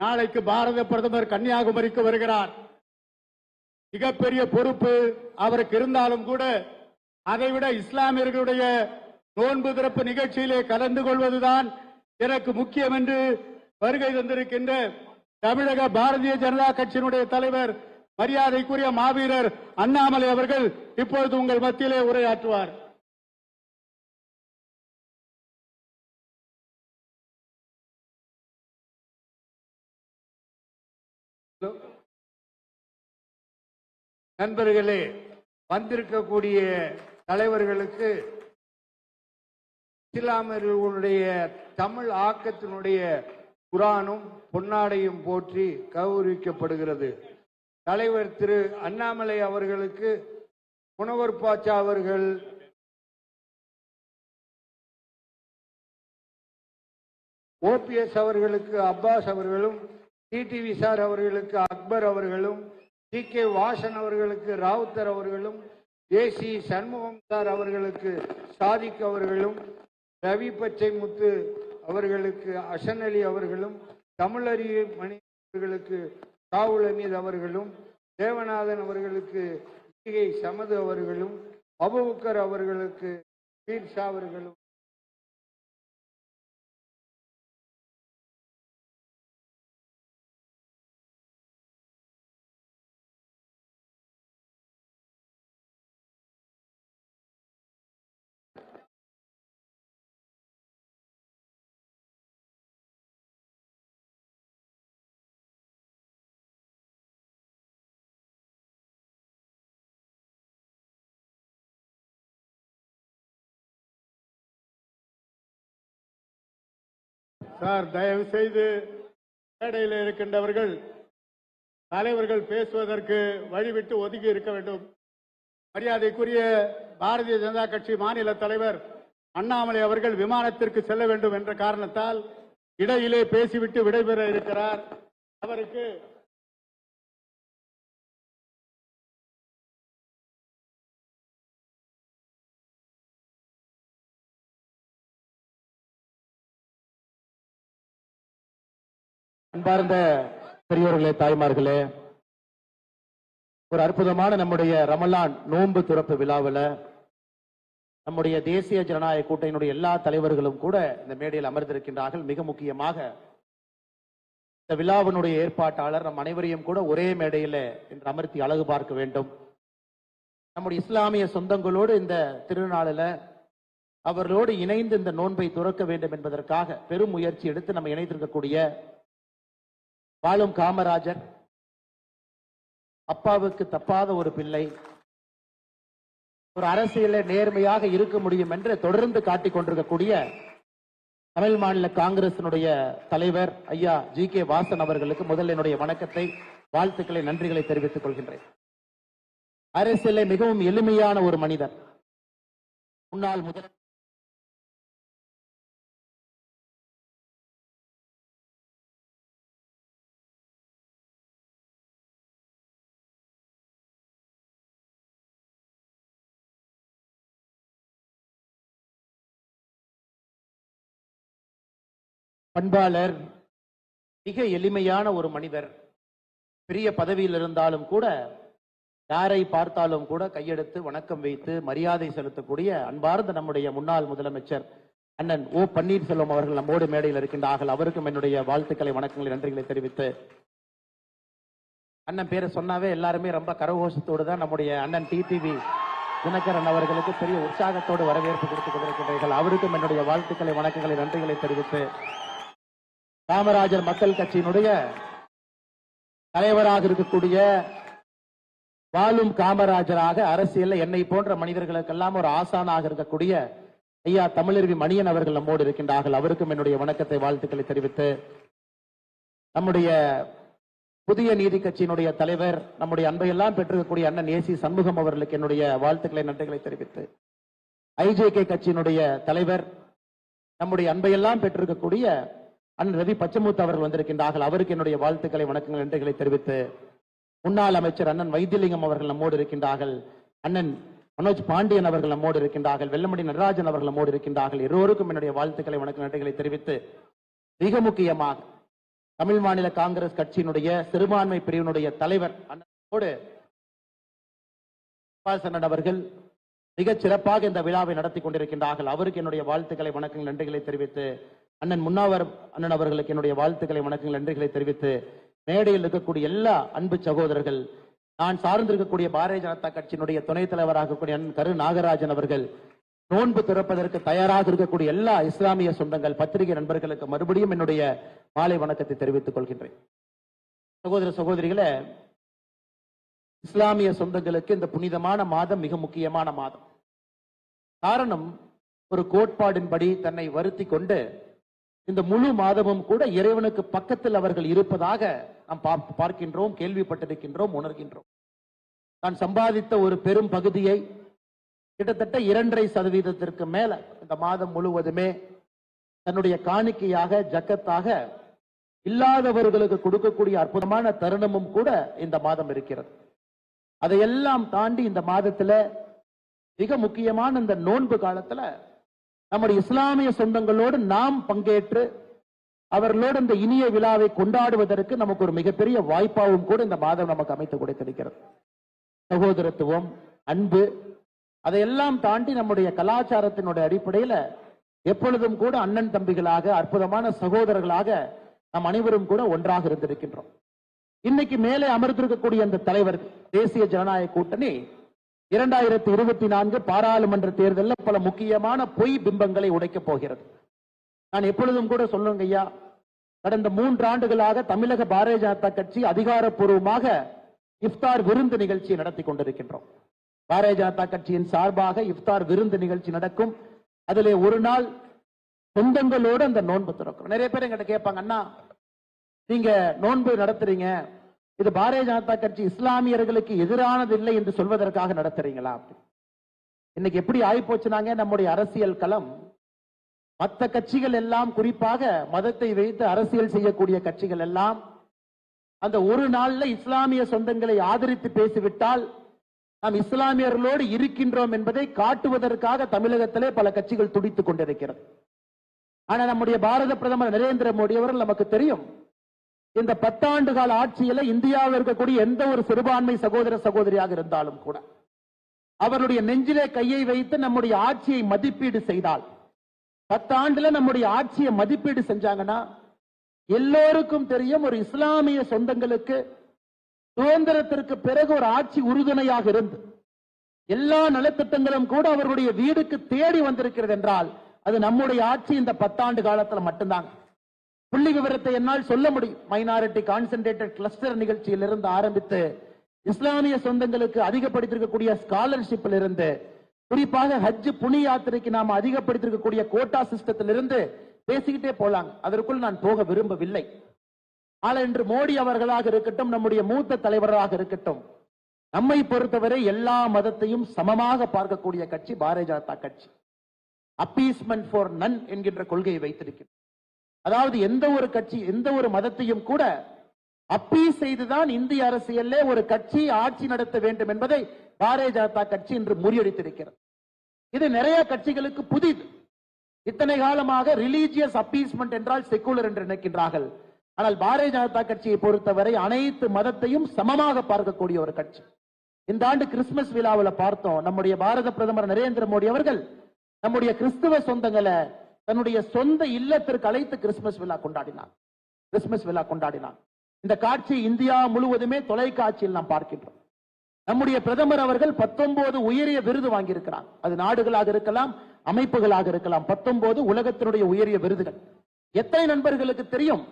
நாளைக்கு பாரத பிரதமர் கன்னியாகுமரிக்கு வருகிறார். மிகப்பெரிய பொறுப்பு அவருக்கு இருந்தாலும் கூட அதைவிட இஸ்லாமியர்களுடைய நோன்பு திறப்பு நிகழ்ச்சியிலே கலந்து கொள்வதுதான் எனக்கு முக்கியம் என்று வருகை தந்திருக்கின்ற தமிழக பாரதிய ஜனதா கட்சியினுடைய தலைவர் மரியாதைக்குரிய மாவீரர் அண்ணாமலை அவர்கள் இப்பொழுது உங்கள் மத்தியிலே உரையாற்றுவார். நண்பர்களே வந்திருக்கக்கூடிய தலைவர்களுக்கு இஸ்லாமியர்களுடைய தமிழ் ஆக்கத்தினுடைய குரானும் பொன்னாடையும் போற்றி கௌரவிக்கப்படுகிறது. தலைவர் திரு அண்ணாமலை அவர்களுக்கு புனவர் பாச்சா அவர்கள் ஓபிஎஸ் அவர்களுக்கு அப்பாஸ் அவர்களும் டிடிவி சார் அவர்களுக்கு அக்பர் அவர்களும் டி கே வாசன் அவர்களுக்கு ராவுத்தர் அவர்களும் ஏசி சண்முகம் சார் அவர்களுக்கு சாதிக் அவர்களும் ரவி பச்சை முத்து அவர்களுக்கு அசன் அலி அவர்களும் தமிழறி மணி அவர்களுக்கு ராகுல் அமீத் அவர்களும் தேவநாதன் அவர்களுக்கு சமது அவர்களும் அபுபக்கர் அவர்களுக்கு பீர்ஷா அவர்களும் சார் தயவு செய்து மேடையில் இருக்கின்றவர்கள் தலைவர்கள் பேசுவதற்கு வழிவிட்டு ஒதுங்கி இருக்க வேண்டும். மரியாதைக்குரிய பாரதிய ஜனதா கட்சி மாநில தலைவர் அண்ணாமலை அவர்கள் விமானத்திற்கு செல்ல வேண்டும் என்ற காரணத்தால் இடையிலே பேசிவிட்டு விடைபெற இருக்கிறார். அவருக்கு அன்பார்ந்த பெரியோர்களே தாய்மார்களே ஒரு அற்புதமான நம்முடைய ரமலான் நோன்பு துறப்பு விழாவில் நம்முடைய தேசிய ஜனநாயக கூட்டணியினுடைய எல்லா தலைவர்களும் கூட இந்த மேடையில் அமர்ந்திருக்கின்றார்கள். மிக முக்கியமாக இந்த விழாவினுடைய ஏற்பாட்டாளர் நம் அனைவரையும் கூட ஒரே மேடையில் இன்று அமர்த்தி அழகு பார்க்க வேண்டும். நம்முடைய இஸ்லாமிய சொந்தங்களோடு இந்த திருநாளில் அவர்களோடு இணைந்து இந்த நோன்பை துறக்க வேண்டும் என்பதற்காக பெரும் முயற்சி எடுத்து நம்ம இணைத்திருக்கக்கூடிய வாழும் காமராஜர் அப்பாவுக்கு தப்பாத ஒரு பிள்ளை ஒரு அரசியல நேர்மையாக இருக்க முடியும் என்று தொடர்ந்து காட்டிக் கொண்டிருக்கக்கூடிய தமிழ் மாநில காங்கிரசினுடைய தலைவர் ஐயா ஜி கே வாசன் அவர்களுக்கு முதல் என்னுடைய வணக்கத்தை வாழ்த்துக்களை நன்றிகளை தெரிவித்துக் கொள்கின்றேன். அரசியலை மிகவும் எளிமையான ஒரு மனிதர். முன்னாள் முதல் பண்பாளர் மிக எளிமையான ஒரு மனிதர். பெரிய பதவியில் இருந்தாலும் கூட யாரை பார்த்தாலும் கூட கையெடுத்து வணக்கம் வைத்து மரியாதை செலுத்தக்கூடிய அன்பார்ந்த நம்முடைய முன்னாள் முதலமைச்சர் அண்ணன் ஓ பன்னீர்செல்வம் அவர்கள் நம்மோடு மேடையில் இருக்கின்றார்கள். அவருக்கும் என்னுடைய வாழ்த்துக்களை வணக்கங்களை நன்றிகளை தெரிவித்து. அண்ணன் பேரை சொன்னாவே எல்லாருமே ரொம்ப கரகோஷத்தோடு தான் நம்முடைய அண்ணன் டிடிவி தினகரன் அவர்களுக்கு பெரிய உற்சாகத்தோடு வரவேற்பு கொடுத்துக் கொண்டிருக்கின்றீர்கள். அவருக்கும் என்னுடைய வாழ்த்துக்களை வணக்கங்களை நன்றிகளை தெரிவித்து காமராஜர் மக்கள் கட்சியினுடைய தலைவராக இருக்கக்கூடிய வாழும் காமராஜராக அரசியல் என்னை போன்ற மனிதர்களுக்கெல்லாம் ஒரு ஆசானாக இருக்கக்கூடிய ஐயா தமிழருவி மணியன் அவர்கள் நம்மோடு இருக்கின்றார்கள். அவருக்கும் என்னுடைய வணக்கத்தை வாழ்த்துக்களை தெரிவித்து நம்முடைய புதிய நீதி கட்சியினுடைய தலைவர் நம்முடைய அன்பையெல்லாம் பெற்றிருக்கக்கூடிய அண்ணன் ஏசி சண்முகம் அவர்களுக்கு என்னுடைய வாழ்த்துக்களை நன்றிகளை தெரிவித்து ஐஜேகே கட்சியினுடைய தலைவர் நம்முடைய அன்பையெல்லாம் பெற்றிருக்கக்கூடிய அண்ணன் ரவி பச்சமுத்து அவர்கள் வந்திருக்கின்றார்கள். அவருக்கு என்னுடைய வாழ்த்துக்களை வணக்கங்கள் நன்றிகளை தெரிவித்து முன்னாள் அமைச்சர் அண்ணன் வைத்தியலிங்கம் அவர்கள் நம்மோடு இருக்கின்றார்கள். அண்ணன் மனோஜ் பாண்டியன் அவர்கள் நம்மோடு இருக்கின்றார்கள். வெள்ளமடி நடராஜன் அவர்கள் நம்மோடு இருக்கின்றார்கள். எல்லோருக்கும் என்னுடைய வாழ்த்துக்களை வணக்க நன்றிகளை தெரிவித்து மிக முக்கியமாக தமிழ் மாநில காங்கிரஸ் கட்சியினுடைய சிறுபான்மை பிரிவினுடைய தலைவர் அண்ணனோடு அண்ணன் அவர்கள் மிகச் சிறப்பாக இந்த விழாவை நடத்தி கொண்டிருக்கின்றார்கள். அவருக்கு என்னுடைய வாழ்த்துக்களை வணக்கங்கள் நன்றிகளை தெரிவித்து அண்ணன் முன்னாவர் அண்ணன் அவர்களுக்கு என்னுடைய வாழ்த்துக்களை வணக்கங்கள் நன்றிகளை தெரிவித்து மேடையில் இருக்கக்கூடிய எல்லா அன்பு சகோதரர்கள் நான் சார்ந்திருக்கக்கூடிய பாரதிய ஜனதா கட்சியினுடைய துணைத் தலைவராக கூடிய அண்ணன் கரு நாகராஜன் அவர்கள் நோன்பு திறப்பதற்கு தயாராக இருக்கக்கூடிய எல்லா இஸ்லாமிய சொந்தங்கள் பத்திரிகை நண்பர்களுக்கு மறுபடியும் என்னுடைய மாலை வணக்கத்தை தெரிவித்துக் கொள்கின்றேன். சகோதர சகோதரிகளே இஸ்லாமிய சொந்தங்களுக்கு இந்த புனிதமான மாதம் மிக முக்கியமான மாதம். காரணம் ஒரு கோட்பாடின்படி தன்னை வருத்தி கொண்டு இந்த முழு மாதமும் கூட இறைவனுக்கு பக்கத்தில் அவர்கள் இருப்பதாக நாம் பார்க்கின்றோம் கேள்விப்பட்டிருக்கின்றோம் உணர்கின்றோம். தான் சம்பாதித்த ஒரு பெரும் பகுதியை கிட்டத்தட்ட இரண்டரை சதவீதத்திற்கு மேல இந்த மாதம் முழுவதுமே தன்னுடைய காணிக்கையாக ஜக்கத்தாக இல்லாதவர்களுக்கு கொடுக்கக்கூடிய அற்புதமான தருணமும் கூட இந்த மாதம் இருக்கிறது. அதையெல்லாம் தாண்டி இந்த மாதத்துல மிக முக்கியமான இந்த நோன்பு காலத்துல நம்முடைய இஸ்லாமிய சொந்தங்களோடு நாம் பங்கேற்று அவர்களோடு இந்த இனிய விழாவை கொண்டாடுவதற்கு நமக்கு ஒரு மிகப்பெரிய வாய்ப்பாகவும் கூட இந்த மாதம் நமக்கு அமைத்து கொடுத்திருக்கிறது. சகோதரத்துவம் அன்பு அதையெல்லாம் தாண்டி நம்முடைய கலாச்சாரத்தினுடைய அடிப்படையில எப்பொழுதும் கூட அண்ணன் தம்பிகளாக அற்புதமான சகோதரர்களாக நாம் அனைவரும் கூட ஒன்றாக இருந்திருக்கின்றோம். இன்னைக்கு மேலே அமர்ந்திருக்கக்கூடிய அந்த தலைவர் தேசிய ஜனநாயக கூட்டணி இரண்டாயிரத்தி இருபத்தி நான்கு பாராளுமன்ற தேர்தலில் பல முக்கியமான பொய் பிம்பங்களை உடைக்கப் போகிறது. நான் எப்பொழுதும் கூட சொல்லுங்க ஐயா கடந்த மூன்று ஆண்டுகளாக தமிழக பாரதிய ஜனதா கட்சி அதிகாரப்பூர்வமாக இஃப்தார் விருந்து நிகழ்ச்சியை நடத்தி கொண்டிருக்கின்றோம். பாரதிய ஜனதா கட்சியின் சார்பாக இஃப்தார் விருந்து நிகழ்ச்சி நடக்கும். அதிலே ஒரு நாள் சொந்தங்களோடு அந்த நோன்பு திறக்கும் நிறைய பேர் எங்கிட்ட கேட்பாங்க அண்ணா நீங்க நோன்பு நடத்துறீங்க இது பாரதிய ஜனதா கட்சி இஸ்லாமியர்களுக்கு எதிரானது இல்லை என்று சொல்வதற்காக நடத்துறீங்களா இன்னைக்கு எப்படி ஆயிப்போச்சுனாங்க? நம்முடைய அரசியல் களம். மற்ற கட்சிகள் எல்லாம் குறிப்பாக மதத்தை வைத்து அரசியல் செய்யக்கூடிய கட்சிகள் எல்லாம் அந்த ஒரு நாள்ல இஸ்லாமிய சொந்தங்களை ஆதரித்து பேசிவிட்டால் நாம் இஸ்லாமியர்களோடு இருக்கின்றோம் என்பதை காட்டுவதற்காக தமிழகத்திலே பல கட்சிகள் துடித்துக் கொண்டிருக்கிறது. ஆனா நம்முடைய பாரத பிரதமர் நரேந்திர மோடி அவர்கள் நமக்கு தெரியும் இந்த பத்தாண்டு கால ஆட்சியில இந்தியாவில் இருக்கக்கூடிய எந்த ஒரு சிறுபான்மை சகோதர சகோதரியாக இருந்தாலும் கூட அவருடைய நெஞ்சிலே கையை வைத்து நம்முடைய ஆட்சியை மதிப்பீடு செய்தால் பத்தாண்டுல நம்முடைய ஆட்சியை மதிப்பீடு செஞ்சாங்கன்னா எல்லோருக்கும் தெரியும் ஒரு இஸ்லாமிய சொந்தங்களுக்கு சுதந்திரத்திற்கு பிறகு ஒரு ஆட்சி உறுதுணையாக இருந்து எல்லா நலத்திட்டங்களும் கூட அவர்களுடைய வீடுக்கு தேடி வந்திருக்கிறது என்றால் அது நம்முடைய ஆட்சி இந்த பத்தாண்டு காலத்துல மட்டும்தான் புள்ளி விவரத்தை என்னால் சொல்ல முடியும். மைனாரிட்டி கான்சென்ட்ரேட்டட் கிளஸ்டர் நிகழ்ச்சியிலிருந்து ஆரம்பித்து இஸ்லாமிய சொந்தங்களுக்கு அதிகப்படுத்திருக்கக்கூடிய ஸ்காலர்ஷிப்ல இருந்து குறிப்பாக ஹஜ் புனி யாத்திரைக்கு நாம் அதிகப்படுத்திருக்கக்கூடிய கோட்டா சிஸ்டத்திலிருந்து பேசிக்கிட்டே போலாங்க. அதற்குள் நான் போக விரும்பவில்லை. ஆனால் இன்று மோடி அவர்களாக இருக்கட்டும் நம்முடைய மூத்த தலைவராக இருக்கட்டும் நம்மை பொறுத்தவரை எல்லா மதத்தையும் சமமாக பார்க்கக்கூடிய கட்சி பாரதிய ஜனதா கட்சி. அப்பீஸ்மெண்ட் ஃபார் நன் என்கின்ற கொள்கையை வைத்திருக்கிறது. அதாவது எந்த ஒரு கட்சி எந்த ஒரு மதத்தையும் கூட அப்பீஸ் செய்துதான் இந்திய அரசியல்லே ஒரு கட்சி ஆட்சி நடத்த வேண்டும் என்பதை பாரதிய ஜனதா கட்சி இன்று முறியடித்திருக்கிறது. இது நிறைய கட்சிகளுக்கு புதிது. இத்தனை காலமாக ரிலீஜியஸ் அப்பீஸ்மெண்ட் என்றால் செக்குலர் என்று நினைக்கின்றார்கள். ஆனால் பாரதிய ஜனதா கட்சியை பொறுத்தவரை அனைத்து மதத்தையும் சமமாக பார்க்கக்கூடிய ஒரு கட்சி. இந்த ஆண்டு கிறிஸ்துமஸ் விழாவில் பார்த்தோம் நம்முடைய பாரத பிரதமர் நரேந்திர மோடி அவர்கள் நம்முடைய கிறிஸ்துவ சொந்தங்களை தன்னுடைய சொந்த இல்லத்திற்கு அழைத்து கிறிஸ்துமஸ் விழா கொண்டாடினார் கிறிஸ்துமஸ் விழா கொண்டாடினார் இந்த காட்சி இந்தியா முழுவதுமே தொலைக்காட்சியில் நாம் பார்க்கின்றோம். நம்முடைய பிரதமர் அவர்கள் பத்தொன்பது உயரிய விருது வாங்கியிருக்கிறார். அது நாடுகளாக இருக்கலாம் அமைப்புகளாக இருக்கலாம். பத்தொன்பது உலகத்தினுடைய உயரிய விருதுகள். எத்தனை நண்பர்களுக்கு தெரியும்?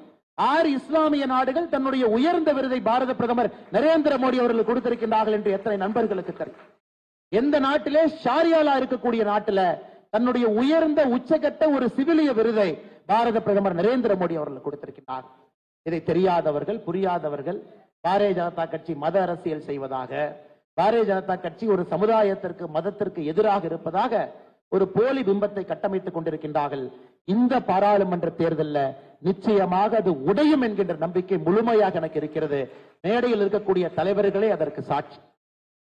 ஆறு இஸ்லாமிய நாடுகள் தன்னுடைய உயர்ந்த விருதை பாரத பிரதமர் நரேந்திர மோடி அவர்கள் கொடுத்திருக்கின்றார்கள் என்று எத்தனை நண்பர்களுக்கு தெரியும்? எந்த நாட்டிலே ஷாரியாலா இருக்கக்கூடிய நாட்டில தன்னுடைய உயர்ந்த உச்சகட்ட ஒரு சிவிலிய விருதை பாரத பிரதமர் நரேந்திர மோடி அவர்கள் கொடுத்திருக்கிறார். இதை தெரியாதவர்கள் புரியாதவர்கள் பாரதிய ஜனதா கட்சி மத அரசியல் செய்வதாக பாரதிய ஜனதா கட்சி ஒரு சமுதாயத்திற்கு மதத்திற்கு எதிராக இருப்பதாக ஒரு போலி பிம்பத்தை கட்டமைத்துக் கொண்டிருக்கின்றார்கள். இந்த பாராளுமன்ற தேர்தல்ல நிச்சயமாக அது உடையும் என்கின்ற நம்பிக்கை முழுமையாக எனக்கு இருக்கிறது. மேடையில் இருக்கக்கூடிய தலைவர்களே அதற்கு சாட்சி.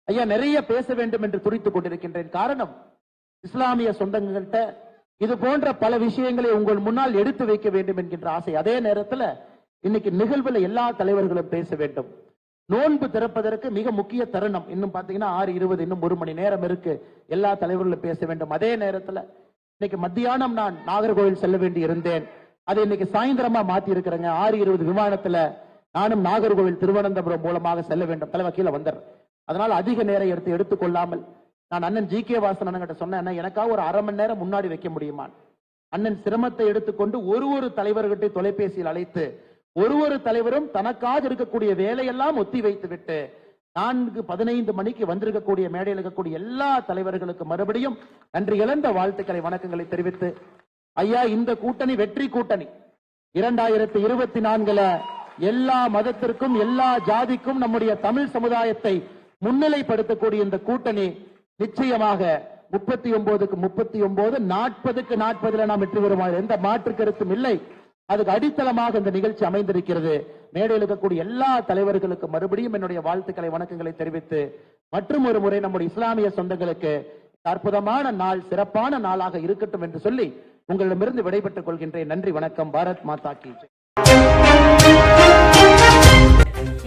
ஐயா நிறைய பேச வேண்டும் என்று துடித்துக் கொண்டிருக்கின்றேன். காரணம் இஸ்லாமிய சொந்தங்கள்கிட்ட இது போன்ற பல விஷயங்களை உங்கள் முன்னால் எடுத்து வைக்க வேண்டும் என்கின்ற ஆசை. அதே நேரத்துல இன்னைக்கு நிகழ்வுல எல்லா தலைவர்களும் பேச வேண்டும். நோன்பு திறப்பதற்கு மிக முக்கிய தருணம். இன்னும் பாத்தீங்கன்னா ஆறு இருபது இன்னும் ஒரு மணி நேரம் இருக்கு. எல்லா தலைவர்களும் பேச வேண்டும். அதே நேரத்துல இன்னைக்கு மத்தியானம் நான் நாகர்கோவில் செல்ல வேண்டி இருந்தேன். அதை இன்னைக்கு சாயந்தரமா மாத்தி இருக்கிறேங்க. ஆறு இருபது விமானத்துல நானும் நாகர்கோவில் திருவனந்தபுரம் மூலமாக செல்ல வேண்டும். தலைவர் கீழே வந்தார் அதனால அதிக நேரம் எடுத்து எடுத்துக்கொள்ளாமல் நான் அண்ணன் ஜி கே வாசன் அண்ணன் சொன்னேன் எனக்காக ஒரு அரை மணி நேரம் முன்னாடி வைக்க முடியுமா அண்ணன் சிரமத்தை எடுத்துக்கொண்டு ஒரு ஒரு தலைவர்கிட்ட தொலைபேசியில் அழைத்து ஒரு ஒரு தலைவரும் தனக்காக இருக்கக்கூடிய வேலையெல்லாம் ஒத்தி வைத்து விட்டு நான்கு பதினைந்து மணிக்கு வந்திருக்கக்கூடிய மேடையில் இருக்கக்கூடிய எல்லா தலைவர்களுக்கு மறுபடியும் நன்றி இழந்த வாழ்த்துக்களை வணக்கங்களை தெரிவித்து ஐயா இந்த கூட்டணி வெற்றி கூட்டணி. இரண்டாயிரத்தி இருபத்தி நான்குல எல்லா மதத்திற்கும் எல்லா ஜாதிக்கும் நம்முடைய தமிழ் சமுதாயத்தை முன்னிலைப்படுத்தக்கூடிய இந்த கூட்டணி நிச்சயமாக முப்பத்தி ஒன்பதுக்கு முப்பத்தி ஒன்பது நாற்பதுக்கு நாற்பதுல நாம் வெற்றி பெறுவோம் எந்த மாற்று கருத்தும் இல்லை. அதுக்கு அடித்தளமாக இந்த நிகழ்ச்சி அமைந்திருக்கிறது. மேடையில் இருக்கக்கூடிய எல்லா தலைவர்களுக்கு மறுபடியும் என்னுடைய வாழ்த்துக்களை வணக்கங்களை தெரிவித்து மற்றும் ஒரு முறை நம்முடைய இஸ்லாமிய சொந்தங்களுக்கு அற்புதமான நாள் சிறப்பான நாளாக இருக்கட்டும் என்று சொல்லி உங்களிடமிருந்து விடைபெற்றுக் கொள்கின்றேன். நன்றி வணக்கம். பாரத் மாதா கி